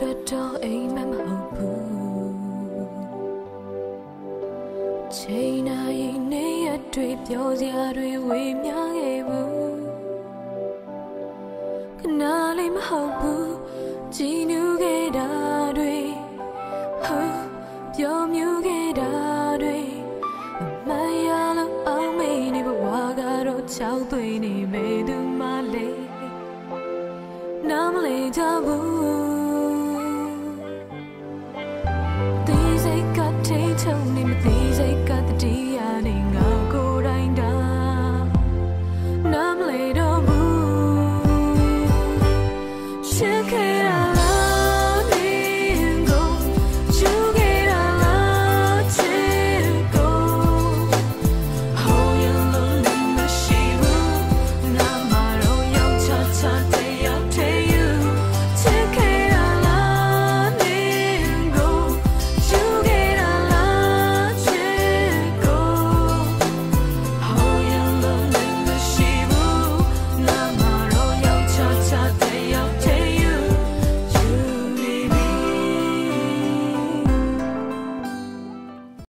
day နဲ့ငါတို့တော့အိမ်မမဟုတ်ဘူးချိန်နိုင်နေရတွေ့ပြောစရာတွေဝေမျှခဲ့ဘူးခဏလေးမဟုတ်ဘူးကြည်နူးခဲ့တာတွေဟာပြောမြူခဲ့တာတွေမရလို့အောင်မေးနေဘဝကတော့ချောက်သွေးနေမေသူမလေးနားမလည်ကြဘူး these